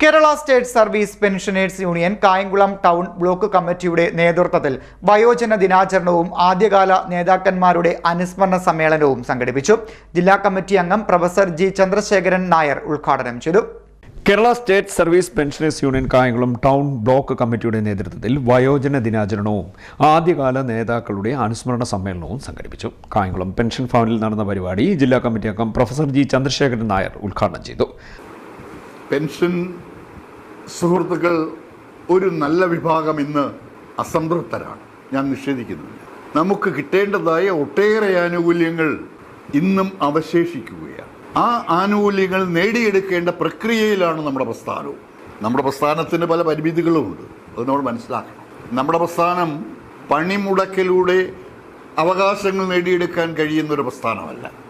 Kerala state service pensioners union Kayamkulam town block കമ്മിറ്റിയുടെ നേതൃത്വത്തിൽ വയോജന ദിനാചരണവും ആദ്യകാല നേതാക്കന്മാരുടെ അനുസ്മരണ സമ്മേളനവും സംഘടിപ്പിച്ചു. ജില്ലാ കമ്മിറ്റി അംഗം പ്രൊഫസർ ജി ചന്ദ്രശേഖരൻ നായർ ഉദ്ഘാടനം ചെയ്തു. Kerala state service pensioners union Kayamkulam town block കമ്മിറ്റിയുടെ നേതൃത്വത്തിൽ വയോജന ദിനാചരണവും ആദ്യകാല നേതാക്കളുടെ അനുസ്മരണ സമ്മേളനവും സംഘടിപ്പിച്ചു. കായംകുളം പെൻഷൻ ഭവനിൽ നടന്ന പരിപാടി ജില്ലാ കമ്മിറ്റി അംഗം പ്രൊഫസർ ജി ചന്ദ്രശേഖരൻ നായർ ഉദ്ഘാടനം ചെയ്തു. പെൻഷൻ സുഹൃത്തുക്കൾ ഒരു നല്ല വിഭാഗം ഇന്ന് അസംതൃപ്തരാണ്. ഞാൻ നിഷേധിക്കുന്നില്ല. നമുക്ക് കിട്ടേണ്ടതായ ഒട്ടേറെ ആനുകൂല്യങ്ങൾ ഇന്നും അവശേഷിക്കുകയാണ്. ആ ആനുകൂല്യങ്ങൾ നേടിയെടുക്കേണ്ട പ്രക്രിയയിലാണ് നമ്മുടെ പ്രസ്ഥാനവും. നമ്മുടെ പ്രസ്ഥാനത്തിന് പല പരിമിതികളുമുണ്ട്. അത് നമ്മൾ മനസ്സിലാക്കണം. നമ്മുടെ പ്രസ്ഥാനം പണിമുടക്കിലൂടെ അവകാശങ്ങൾ നേടിയെടുക്കാൻ കഴിയുന്നൊരു പ്രസ്ഥാനമല്ല.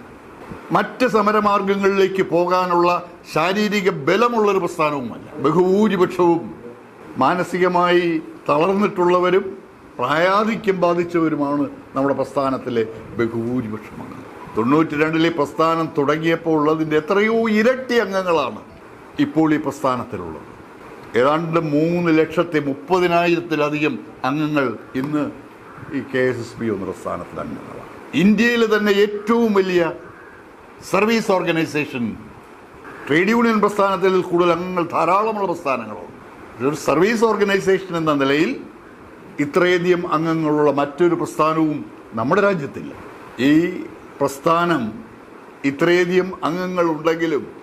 മറ്റ് സമരമാർഗങ്ങളിലേക്ക് പോകാനുള്ള ശാരീരിക ബലമുള്ളൊരു പ്രസ്ഥാനവുമല്ല. ബഹുഭൂരിപക്ഷവും മാനസികമായി തളർന്നിട്ടുള്ളവരും പ്രായാധിക്യം ബാധിച്ചവരുമാണ് നമ്മുടെ പ്രസ്ഥാനത്തിലെ ബഹുഭൂരിപക്ഷമാണ്. തൊണ്ണൂറ്റി രണ്ടിലെ പ്രസ്ഥാനം തുടങ്ങിയപ്പോൾ ഉള്ളതിന്റെ എത്രയോ ഇരട്ടി അംഗങ്ങളാണ് ഇപ്പോൾ ഈ പ്രസ്ഥാനത്തിലുള്ളത്. ഏതാണ്ട് മൂന്ന് ലക്ഷത്തി മുപ്പതിനായിരത്തിലധികം അംഗങ്ങൾ ഇന്ന് ഈ കെ എസ് എസ് പി എന്ന പ്രസ്ഥാനത്തിൽ അംഗങ്ങളാണ്. ഇന്ത്യയിലെ തന്നെ ഏറ്റവും വലിയ സർവീസ് ഓർഗനൈസേഷൻ ട്രേഡ് യൂണിയൻ പ്രസ്ഥാനത്തിൽ കൂടുതൽ അംഗങ്ങൾ ധാരാളമുള്ള പ്രസ്ഥാനങ്ങളുണ്ട് ഒരു സർവീസ് ഓർഗനൈസേഷൻ എന്ന നിലയിൽ ഇത്രയധികം അംഗങ്ങളുള്ള മറ്റൊരു പ്രസ്ഥാനവും നമ്മുടെ രാജ്യത്തില്ല. ഈ പ്രസ്ഥാനം ഇത്രയധികം അംഗങ്ങളുണ്ടെങ്കിലും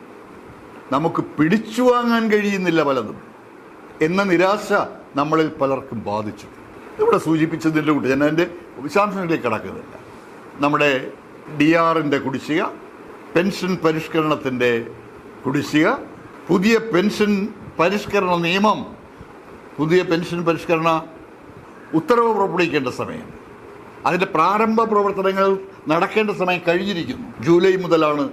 നമുക്ക് പിടിച്ചു വാങ്ങാൻ കഴിയുന്നില്ല പലതും എന്ന നിരാശ നമ്മളിൽ പലർക്കും ബാധിച്ചു. ഇവിടെ സൂചിപ്പിച്ചതിന്റെ കൂട്ടി ഞാൻ അതിന്റെ വിശാംശങ്ങളിലേക്ക് കടക്കുന്നില്ല നമ്മുടെ ഡി ആറിന്റെ കുടിശ്ശിക പെൻഷൻ പരിഷ്കരണത്തിന്റെ കുടിശ്ശിക പുതിയ പെൻഷൻ പരിഷ്കരണ നിയമം പുതിയ പെൻഷൻ പരിഷ്കരണ ഉത്തരവ് പുറപ്പെടുവിക്കേണ്ട സമയം. അതിന്റെ പ്രാരംഭ പ്രവർത്തനങ്ങൾ നടക്കേണ്ട സമയം കഴിഞ്ഞിരിക്കുന്നു. ജൂലൈ മുതലാണ്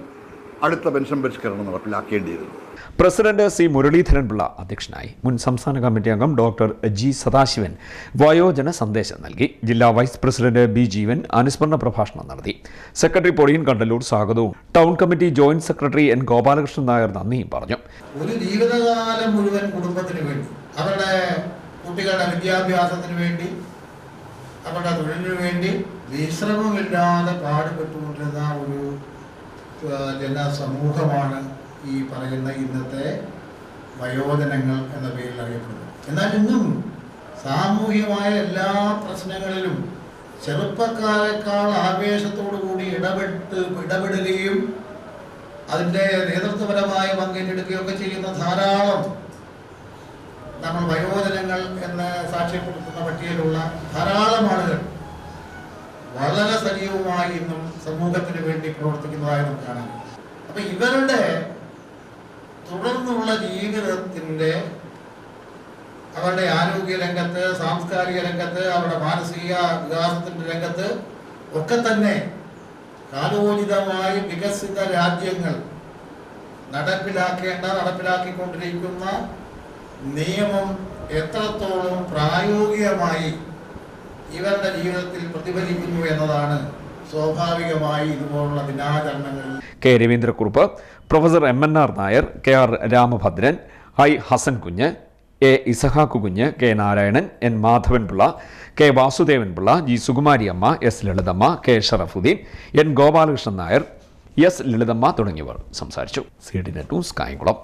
അടുത്ത പെൻഷൻ പരിഷ്കരണം നടപ്പിലാക്കേണ്ടിയിരുന്നത്. പ്രസിഡന്റ് സി മുരളീധരൻ പിള്ള അധ്യക്ഷനായി. മുൻ സംസ്ഥാന കമ്മിറ്റി അംഗം ഡോക്ടർ ജി സദാശിവൻ വയോജന സന്ദേശം നൽകി. ജില്ലാ വൈസ് പ്രസിഡന്റ് ബി ജീവൻ അനുസ്മരണ പ്രഭാഷണം നടത്തി. സെക്രട്ടറി പൊടിയൻ കണ്ടല്ലൂർ സ്വാഗതവും. Town committee joint secretary N Gopalakrishnan Nair നന്ദിയും പറഞ്ഞു. ഒരു ജീവിതകാലം മുഴുവൻ കുടുംബത്തിന് വേണ്ടി അവരുടെ കുട്ടികളുടെ വിദ്യാഭ്യാസത്തിന് വേണ്ടി അവരുടെ തൊഴിലിന് വേണ്ടി വിശ്രമമില്ലാതെ പാടുപെട്ടുകൊണ്ടിരുന്ന ഒരു ജനസമൂഹമാണ് ഈ പറയുന്ന ഇന്നത്തെ വയോജനങ്ങൾ എന്ന പേരിൽ അറിയപ്പെടുന്നു. എന്നാൽ ഇന്നും സാമൂഹികമായ എല്ലാ പ്രശ്നങ്ങളിലും ചെറുപ്പക്കാരെക്കാൾ ആവേശത്തോടു കൂടി ഇടപെട്ട് ഇടപെടുകയും അതിന്റെ നേതൃത്വപരമായ പങ്കെടുക്കുകയൊക്കെ ചെയ്യുന്ന ധാരാളം നമ്മൾ വയോജനങ്ങൾ എന്ന് സാക്ഷ്യപ്പെടുത്തുന്ന പട്ടികയിലുള്ള ധാരാളം ആളുകൾ വളരെ സജീവമായി ഇന്നും സമൂഹത്തിന് വേണ്ടി പ്രവർത്തിക്കുന്നതായി നമുക്ക് കാണാം അപ്പൊ ഇവരുടെ തുടർന്നുള്ള ജീവിതത്തിന്റെ അവരുടെ ആരോഗ്യ രംഗത്ത് സാംസ്കാരിക രംഗത്ത് അവരുടെ മാനസിക വികാസത്തിന്റെ രംഗത്ത് ഒക്കെ തന്നെ കാലോചിതമായി വികസിത രാജ്യങ്ങൾ നടപ്പിലാക്കേണ്ട നടപ്പിലാക്കിക്കൊണ്ടിരിക്കുന്ന നിയമം എത്രത്തോളം പ്രായോഗികമായി ഇവരുടെ ജീവിതത്തിൽ പ്രതിഫലിക്കുന്നു എന്നതാണ് സ്വാഭാവികമായി ഇതുപോലുള്ള ദിനാചരണങ്ങളിൽ K Raveendrakurup professor M N R Nair K R Ramabhadran I Hasan Kunju A Isahaqu Kunju K Narayanan N Madhavan Pillai K Vasudevan Pillai G Sukumari Amma S Lalithamma K Sharafuddin N Gopalakrishnan Nair S Lalithamma തുടങ്ങിയവർ സംസാരിച്ചു. C D net news Kayamkulam.